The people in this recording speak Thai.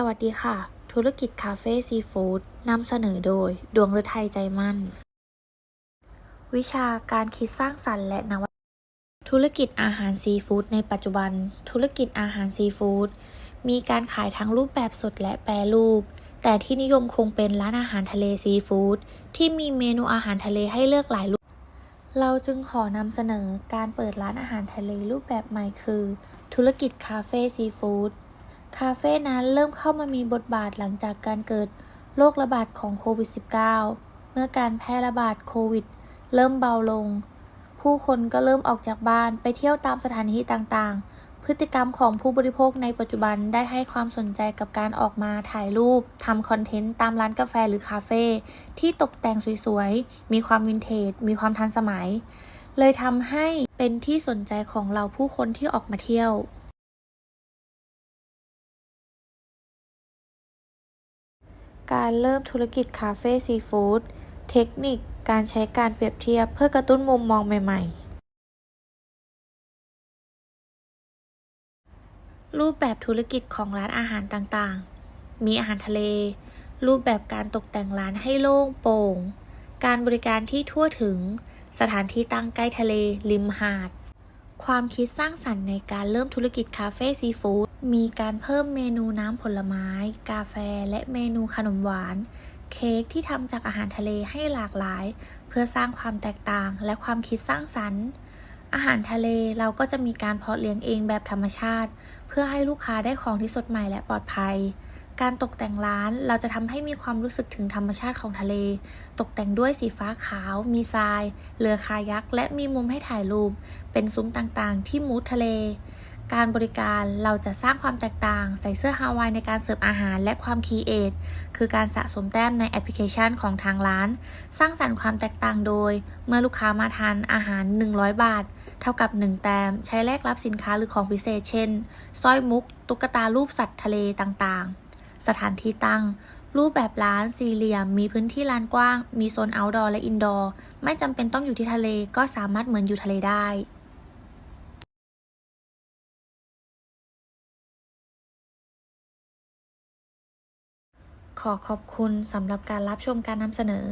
สวัสดีค่ะ ธุรกิจคาเฟ่ซีฟู้ดนำเสนอโดย ดวงฤทัยใจมั่น วิชาการคิดสร้างสรรค์และนวัตธุรกิจอาหารซีฟู้ดในปัจจุบัน ธุรกิจอาหารซีฟู้ดมีการขายทั้งรูปแบบสดและแปรรูป แต่ที่นิยมคงเป็นร้านอาหารทะเลซีฟู้ดที่มีเมนูอาหารทะเลให้เลือกหลายรูป เราจึงขอนำเสนอการเปิดร้านอาหารทะเลรูปแบบใหม่คือ ธุรกิจคาเฟ่ซีฟู้ด คาเฟ่นั้นเริ่มเข้ามามีบทบาทหลังจากการเกิดโรคระบาดของโควิด -19 เมื่อการแพร่ระบาดโควิด เริ่มเบาลง ผู้คนก็เริ่มออกจากบ้านไปเที่ยวตามสถานที่ต่างๆ พฤติกรรมของผู้บริโภคในปัจจุบันได้ให้ความสนใจกับการออกมาถ่ายรูปทำคอนเทนต์ตามร้านกาแฟหรือคาเฟ่ที่ตกแต่งสวยๆ มีความวินเทจ มีความทันสมัย เลยทำให้เป็นที่สนใจของเราผู้คนที่ออกมาเที่ยว การเริ่มธุรกิจคาเฟ่ซีฟู้ดเทคนิคการใช้การเปรียบเทียบเพื่อกระตุ้นมุมมองใหม่ ๆ รูปแบบธุรกิจของร้านอาหารต่างๆ มีอาหารทะเล รูปแบบการตกแต่งร้านให้โล่งโปร่ง การบริการที่ทั่วถึง สถานที่ตั้งใกล้ทะเล ริมหาด ความคิดสร้างสรรค์ในการเริ่มธุรกิจคาเฟ่ซีฟู้ดมีการเพิ่มเมนูน้ำผลไม้ กาแฟ และเมนูขนมหวาน เค้กที่ทำจากอาหารทะเลให้หลากหลาย เพื่อสร้างความแตกต่างและความคิดสร้างสรรค์ อาหารทะเลเราก็จะมีการเพาะเลี้ยงเองแบบธรรมชาติ เพื่อให้ลูกค้าได้ของที่สดใหม่และปลอดภัย การตกแต่งร้านเราจะทำให้มีความรู้สึกถึงธรรมชาติของทะเล ตกแต่งด้วยสีฟ้าขาว มีทราย เรือคายัก และมีมุมให้ถ่ายรูป เป็นซุ้มต่างๆ ที่มูดทะเล การบริการเราจะสร้างความแตกต่าง ใส่เสื้อฮาวายในการเสิร์ฟอาหารและความคีเอทคือการสะสมแต้มในแอปพลิเคชันของทางร้าน สร้างสรรค์ความแตกต่างโดย เมื่อลูกค้ามาทานอาหาร 100 บาท เท่ากับ 1 แต้ม ใช้แลกรับสินค้าหรือของพิเศษ เช่นสร้อยมุก ตุ๊กตารูปสัตว์ทะเลต่างๆ สถานที่ตั้ง รูปแบบร้านสี่เหลี่ยม มีพื้นที่ลานกว้าง มีโซนอ outdoor และ indoor ไม่จำเป็นต้องอยู่ที่ทะเลก็สามารถเหมือนอยู่ทะเลได้ขอขอบคุณสำหรับการรับชมการนำเสนอ